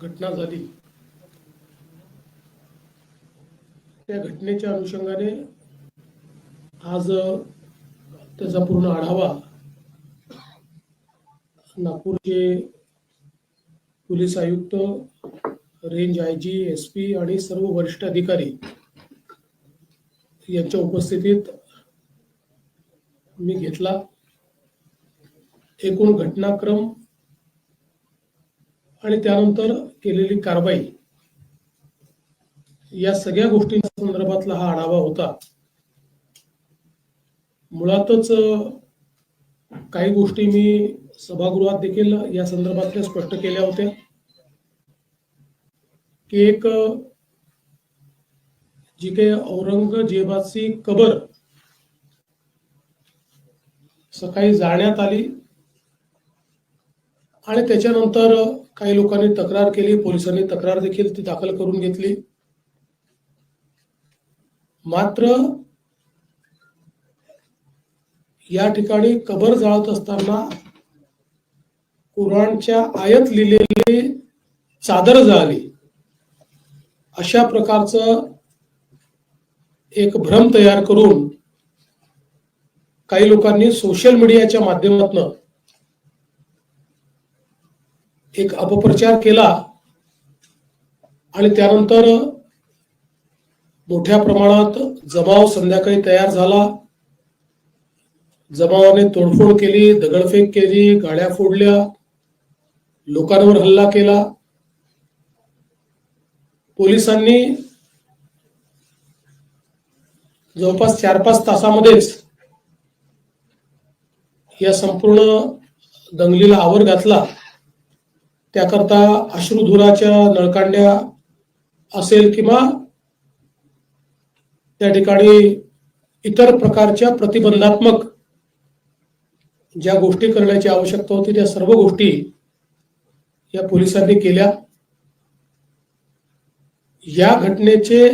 घटना झाली. त्या घटनेच्या अनुषंगाने आज त्याचा पूर्ण आढावा नागपूरचे पोलीस आयुक्त range I G S P आणि सर्व वरिष्ठ अधिकारी यांच्या उपस्थितीत मी घेतला. एकूण घटनाक्रम आणि त्यानंतर केलेली कारवाई. या सगळ्या गोष्टी संदर्भातला हा आढावा होता. मुळातच काही गोष्टी मी सभागृहात देखील या संदर्भातल्या स्पष्ट केल्या होत्या. की एक जी काही औरंगजेबाची कबर सकाळी जाण्यात आली आणि त्याच्यानंतर काही लोकांनी तक्रार केली पोलिसांनी तक्रार देखील ती दाखल करून घेतली. मात्र या ठिकाणी कबर जाळत असताना कुराणच्या आयत लिहिलेली चादर जाळली. अशा प्रकारचं एक भ्रम तयार करून काही लोकांनी सोशल मीडियाच्या माध्यमातून एक अपप्रचार केला आणि त्यानंतर मोठ्या प्रमाणात जमाव संध्याकाळी तयार झाला. जमावाने तोडफोड केली दगडफेक केली गाड्या फोडल्या लोकांवर हल्ला केला. पोलिसांनी जवळपास चार पाच तासामध्येच या संपूर्ण दंगलीला आवर घातला. त्याकरता अश्रुधुराच्या नळकांड्या असेल किंवा त्या ठिकाणी इतर प्रकारच्या प्रतिबंधात्मक ज्या गोष्टी करण्याची आवश्यकता होती त्या सर्व गोष्टी या पोलिसांनी केल्या. या घटनेचे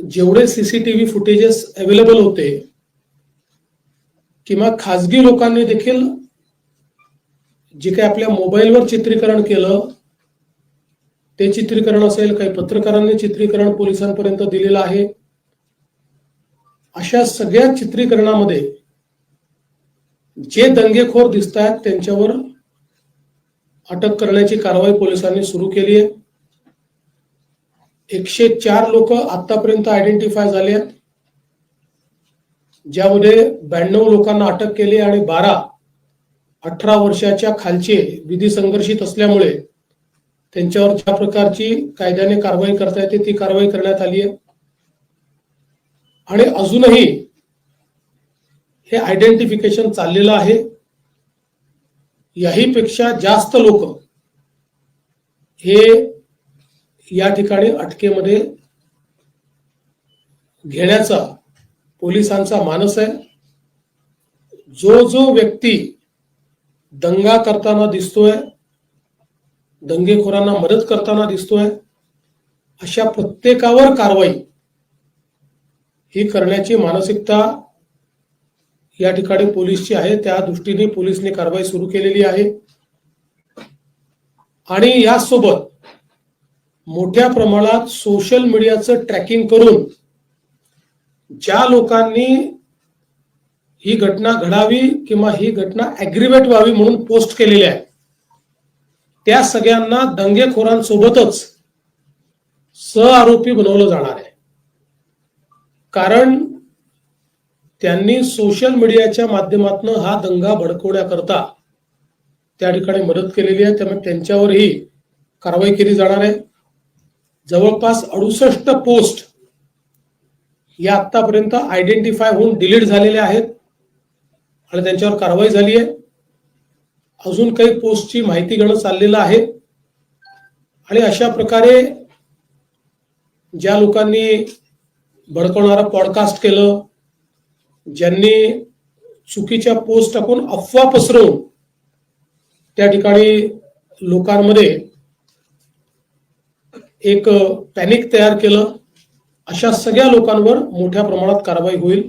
जेवढे सीसीटीव्ही फुटेजेस अवेलेबल होते किंवा खाजगी लोकांनी देखील जे काही आपल्या मोबाईलवर चित्रीकरण केलं ते चित्रीकरण असेल काही पत्रकारांनी चित्रीकरण पोलिसांपर्यंत दिलेलं आहे. अशा सगळ्या चित्रीकरणामध्ये जे दंगेखोर दिसत आहेत त्यांच्यावर अटक करण्याची कारवाई पोलिसांनी सुरू केली आहे. एकशे चार लोक आतापर्यंत आयडेंटिफाय झाले आहेत ज्यामध्ये ब्याण्णव लोकांना अटक केली आणि बारा अठरा वर्षाच्या खालचे विधी संघर्षित असल्यामुळे त्यांच्यावर ज्या प्रकारची कायद्याने कारवाई करता येते ती कारवाई करण्यात आली आहे. आणि अजूनही हे आयडेंटिफिकेशन चाललेलं आहे. याही पेक्षा जास्त लोक हे या ठिकाणी अटकेमध्ये घेण्याचा पोलिसांचा मानस आहे. जो जो व्यक्ती दंगा करताना दिसतोय दंगेखोरांना मदत करताना दिसतोय अशा प्रत्येकावर कारवाई ही करण्याची मानसिकता या ठिकाणी पोलीसची आहे. त्या दृष्टीने पोलिसने कारवाई सुरू केलेली आहे. आणि यासोबत मोठ्या प्रमाणात सोशल मीडियाचं ट्रॅकिंग करून ज्या लोकांनी ही घटना घडावी किंवा ही घटना अग्रिवेट व्हावी म्हणून पोस्ट केलेली आहे. त्या सगळ्यांना दंगेखोरांसोबतच सहआरोपी बनवलं जाणार आहे. कारण त्यांनी सोशल मीडियाच्या माध्यमातून हा दंगा भडकवण्याकरता त्या ठिकाणी मदत केलेली आहे. त्यामुळे त्यांच्यावरही कारवाई केली जाणार आहे. जवळपास अडुसष्ट पोस्ट या आतापर्यंत आयडेंटिफाय होऊन डिलीट झालेल्या आहेत. आणि त्यांच्यावर कारवाई झाली आहे. अजून काही पोस्टची माहिती घेणं चाललेलं आहे. आणि अशा प्रकारे ज्या लोकांनी भडकवणारा पॉडकास्ट केलं ज्यांनी चुकीच्या पोस्ट टाकून अफवा पसरवून त्या ठिकाणी लोकांमध्ये एक पॅनिक तयार केलं अशा सगळ्या लोकांवर मोठ्या प्रमाणात कारवाई होईल.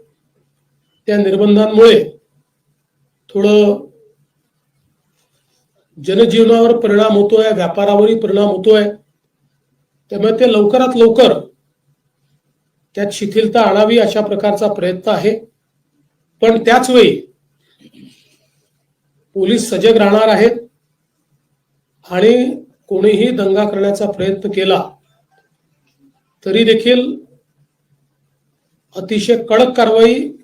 त्या निर्बंधांमुळे थोडं जनजीवनावर परिणाम होतोय व्यापारावरही परिणाम होतोय. त्यामुळे ते लवकरात लवकर त्यात शिथिलता आणावी अशा प्रकारचा प्रयत्न आहे. पण त्याच वेळी पोलीस सजग राहणार आहेत आणि कोणीही दंगा करण्याचा प्रयत्न केला तरी देखील अतिशय कडक कारवाई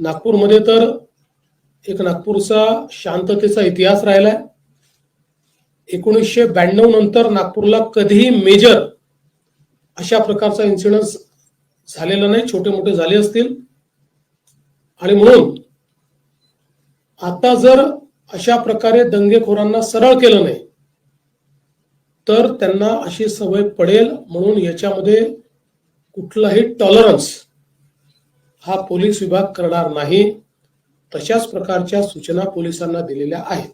नागपूरमध्ये तर एक नागपूरचा शांततेचा इतिहास राहिलाय. एकोणीसशे ब्याण्णव नंतर नागपूरला कधीही मेजर अशा प्रकारचा इन्सिडन्स झालेला नाही. छोटे मोठे झाले असतील. आणि म्हणून आता जर अशा प्रकारे दंगेखोरांना सरळ केलं नाही तर त्यांना अशी सवय पडेल. म्हणून याच्यामध्ये कुठलाही टॉलरन्स हा पोलीस विभाग करणार नाही तशाच प्रकारच्या सूचना पोलिसांना दिलेल्या आहेत.